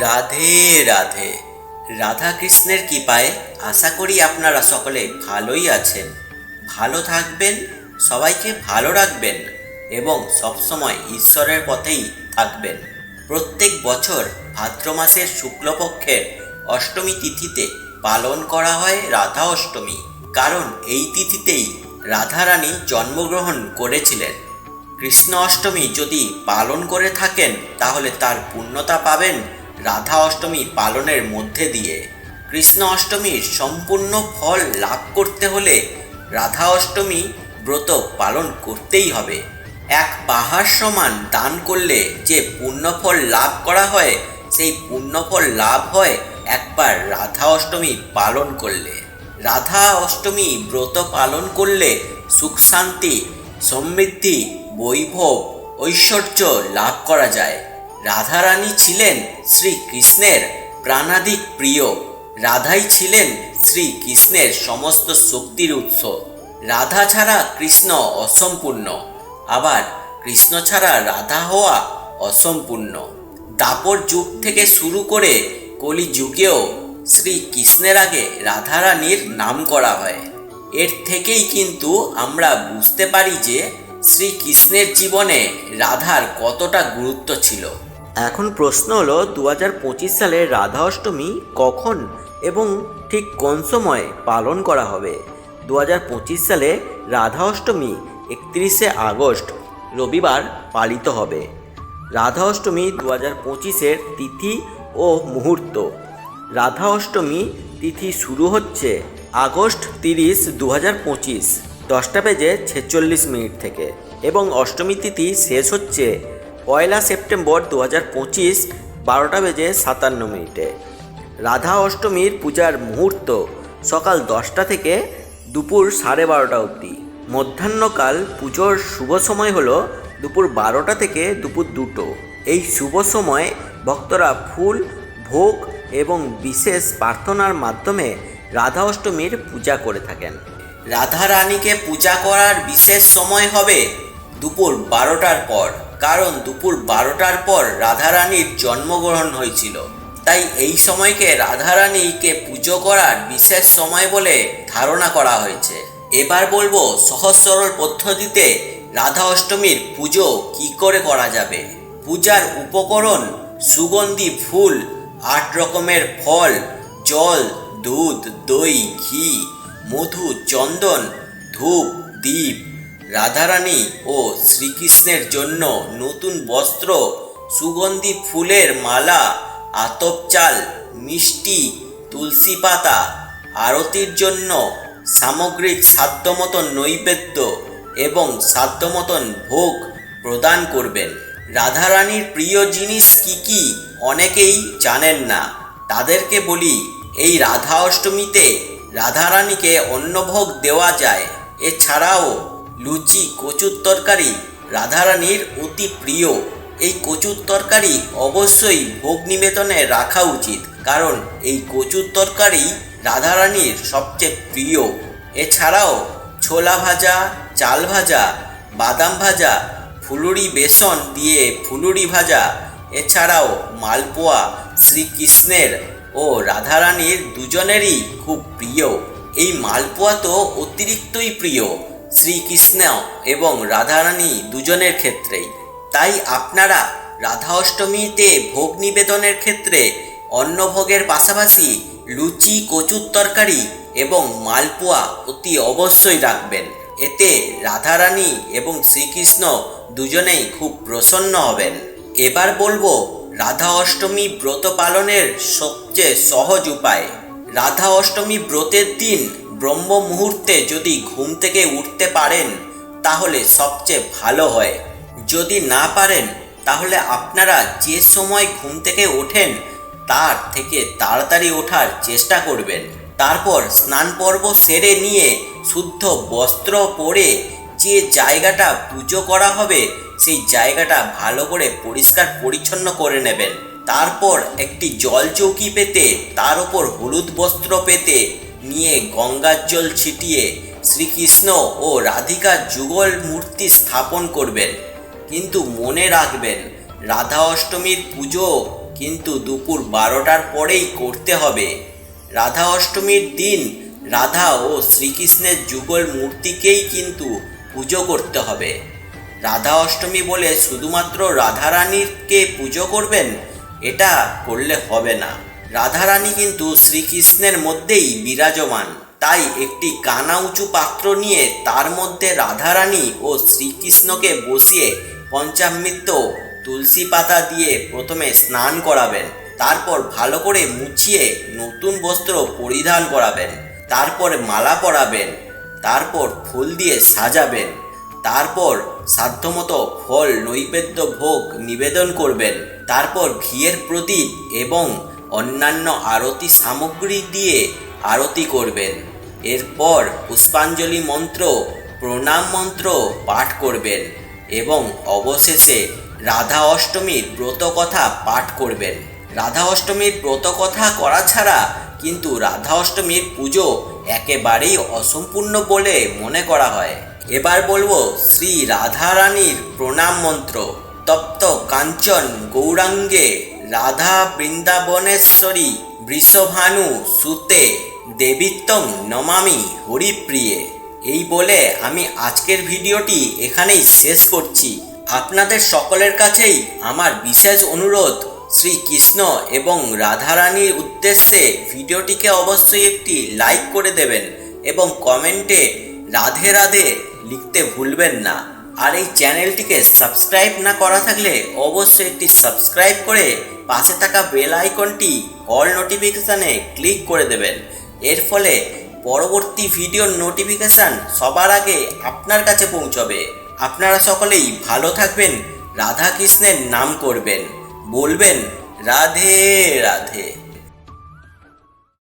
রাধে রাধে। রাধা কৃষ্ণের কৃপায় আশা করি আপনারা সকলে ভালোই আছেন। ভালো থাকবেন, সবাইকে ভালো রাখবেন এবং সবসময় ঈশ্বরের পথেই থাকবেন। প্রত্যেক বছর ভাদ্র মাসের শুক্লপক্ষের অষ্টমী তিথিতে পালন করা হয় রাধা অষ্টমী। কারণ এই তিথিতেই রাধারানী জন্মগ্রহণ করেছিলেন। কৃষ্ণ অষ্টমী যদি পালন করে থাকেন, তাহলে তার পূর্ণতা পাবেন রাধা অষ্টমী পালনের মধ্যে দিয়ে কৃষ্ণ অষ্টমীর সম্পূর্ণ ফল লাভ করতে হলে রাধা অষ্টমী ব্রত পালন করতেই হবে। এক পাহাড় সমান দান করলে যে পুণ্যফল লাভ করা হয়, সেই পুণ্যফল লাভ হয় একবার রাধা অষ্টমী পালন করলে। রাধা অষ্টমী ব্রত পালন করলে সুখ শান্তি, সমৃদ্ধি, বৈভব, ঐশ্বর্য লাভ করা যায়। রাধারানী ছিলেন শ্রীকৃষ্ণের প্রাণাধিক প্রিয়। রাধাই ছিলেন শ্রীকৃষ্ণের সমস্ত শক্তির উৎস। রাধা ছাড়া কৃষ্ণ অসম্পূর্ণ। আবার কৃষ্ণ ছাড়া রাধা হওয়া অসম্পূর্ণ। দাপর যুগ থেকে শুরু করে কলি যুগেও শ্রীকৃষ্ণের আগে রাধারানীর নাম করা হয়। এর থেকেই কিন্তু আমরা বুঝতে পারি যে শ্রীকৃষ্ণের জীবনে রাধার কতটা গুরুত্ব ছিল। এখন প্রশ্ন হলো দু হাজার পঁচিশ সালে রাধা অষ্টমী কখন এবং ঠিক কোন সময় পালন করা হবে? দু হাজার পঁচিশ সালে রাধা অষ্টমী একত্রিশে আগস্ট, রবিবার পালিত হবে। রাধা অষ্টমী দু হাজার পঁচিশের তিথি ও মুহূর্ত। রাধা অষ্টমী তিথি শুরু হচ্ছে আগস্ট তিরিশ দু হাজার পঁচিশ, দশটা বেজে ছেচল্লিশ মিনিট থেকে। এবং অষ্টমী তিথি শেষ হচ্ছে পয়লা সেপ্টেম্বর দু হাজার পঁচিশ, বারোটা বেজে সাতান্ন মিনিটে। রাধা অষ্টমীর পূজার মুহূর্ত সকাল দশটা থেকে দুপুর সাড়ে বারোটা অবধি। মধ্যাহ্নকাল পুজোর শুভ সময় হল দুপুর বারোটা থেকে দুপুর দুটো। এই শুভ সময় ভক্তরা ফুল, ভোগ এবং বিশেষ প্রার্থনার মাধ্যমে রাধা অষ্টমীর পূজা করে থাকেন। রাধা রানীকে পূজা করার বিশেষ সময় হবে দুপুর বারোটার পর। কারণ দুপুর বারোটার পর রাধারানীর জন্মগ্রহণ হয়েছিল। তাই এই সময়কে রাধারানীকে পুজো করার বিশেষ সময় বলে ধারণা করা হয়েছে। এবার বলব সহজ সরল পদ্ধতিতে রাধা অষ্টমীর পুজো কি করে করা যাবে? পূজার উপকরণ, সুগন্ধি, ফুল, আট রকমের ফল, জল, দুধ, দই, ঘি, মধু, চন্দন, ধূপ দ্বীপ রাধারানী ও শ্রীকৃষ্ণের জন্য নতুন বস্ত্র, সুগন্ধি ফুলের মালা, আতপ চাল, মিষ্টি, তুলসী পাতা, আরতির জন্য সামগ্রিক সাধ্যমতন নৈবেদ্য এবং সাধ্যমতন ভোগ প্রদান করবেন। রাধারানীর প্রিয় জিনিস কি কি অনেকেই জানেন না। তাদেরকে বলি, এই রাধা অষ্টমীতে রাধারানীকে অন্নভোগ দেওয়া যায়। এছাড়াও লুচি, কচুর তরকারি, রাধারানীর অতি প্রিয়। এই কচুর তরকারি অবশ্যই ভোগ নিবেদনে রাখা উচিত, কারণ এই কচুর তরকারি রাধারানীর সবচেয়ে প্রিয়। এছাড়াও ছোলা ভাজা, চাল ভাজা, বাদাম ভাজা, ফুলুরি বেসন দিয়ে ফুলুরি ভাজা, এছাড়াও মালপোয়া শ্রীকৃষ্ণের ও রাধারানীর দুজনেরই খুব প্রিয়। এই মালপোয়া তো অতিরিক্তই প্রিয়। শ্রীকৃষ্ণ এবং রাধারানী দুজনের ক্ষেত্রেই। তাই আপনারা রাধা অষ্টমীতে ভোগ নিবেদনের ক্ষেত্রে অন্নভোগের পাশাপাশি লুচি, কচুর তরকারি এবং মালপোয়া অতি অবশ্যই রাখবেন। এতে রাধারানী এবং শ্রীকৃষ্ণ দুজনেই খুব প্রসন্ন হবেন। এবার বলব রাধা অষ্টমী ব্রত পালনের সবচেয়ে সহজ উপায়। রাধা অষ্টমী ব্রতের দিন ব্রহ্ম মুহূর্তে যদি ঘুম থেকে উঠতে পারেন, তাহলে সবচেয়ে ভালো হয়। যদি না পারেন, তাহলে আপনারা যে সময় ঘুম থেকে ওঠেন, তার থেকে তাড়াতাড়ি ওঠার চেষ্টা করবেন। তারপর স্নান পর্ব সেরে নিয়ে শুদ্ধ বস্ত্র পরে যে জায়গাটা পুজো করা হবে, সেই জায়গাটা ভালো করে পরিষ্কার পরিচ্ছন্ন করে নেবেন। তারপর একটি জল চৌকি পেতে, তার উপর হলুদ বস্ত্র পেতে নিয়ে গঙ্গার জল ছিটিয়ে শ্রীকৃষ্ণ ও রাধিকার যুগল মূর্তি স্থাপন করবেন। কিন্তু মনে রাখবেন, রাধা অষ্টমীর পুজো কিন্তু দুপুর বারোটার পরেই করতে হবে। রাধা অষ্টমীর দিন রাধা ও শ্রীকৃষ্ণের যুগল মূর্তিকেই কিন্তু পুজো করতে হবে। রাধা অষ্টমী বলে শুধুমাত্র রাধারানীকে পুজো করবেন? এটা করলে হবে না। রাধারানী কিন্তু শ্রীকৃষ্ণের মধ্যেই বিরাজমান। তাই একটি কানা উঁচু পাত্র নিয়ে তার মধ্যে রাধারানী ও শ্রীকৃষ্ণকে বসিয়ে পঞ্চামৃত, তুলসী পাতা দিয়ে প্রথমে স্নান করাবেন। তারপর ভালো করে মুছিয়ে নতুন বস্ত্র পরিধান করাবেন। তারপর মালা পরাবেন। তারপর ফুল দিয়ে সাজাবেন। তারপর সাধ্যমতো ফল, নৈবেদ্য ভোগ নিবেদন করবেন। তারপর ঘিয়ের প্রদীপ এবং অন্যান্য আরতি সামগ্রী দিয়ে আরতি করবেন। এরপর পুষ্পাঞ্জলি মন্ত্র, প্রণাম মন্ত্র পাঠ করবেন এবং অবশেষে রাধা অষ্টমীর ব্রত কথা পাঠ করবেন। রাধা অষ্টমীর ব্রত কথা করা ছাড়া কিন্তু রাধা অষ্টমীর পুজো একেবারেই অসম্পূর্ণ বলে মনে করা হয়। এবার বলব শ্রী রাধারানীর প্রণাম মন্ত্র। তপ্ত কাঞ্চন গৌরাঙ্গে রাধা বৃন্দাবনেশ্বরী বৃষভানু সুতে দেবিত্বং নমামি হরিপ্রিয়ে। এই বলে আমি আজকের ভিডিওটি এখানেই শেষ করছি। আপনাদের সকলের কাছেই আমার বিশেষ অনুরোধ শ্রীকৃষ্ণ এবং রাধারানীর উদ্দেশ্যে ভিডিওটিকে অবশ্যই একটি লাইক করে দেবেন এবং কমেন্টে রাধে রাধে লিখতে ভুলবেন না। আর এই চ্যানেলটিকে সাবস্ক্রাইব না করা থাকলে অবশ্যই একটি সাবস্ক্রাইব করে পাশে থাকা বেল আইকনটি অল নোটিফিকেশানে ক্লিক করে দেবেন। এর ফলে পরবর্তী ভিডিওর নোটিফিকেশান সবার আগে আপনার কাছে পৌঁছবে। আপনারা সকলেই ভালো থাকবেন রাধা কৃষ্ণের নাম করবেন। বলবেন, রাধে রাধে।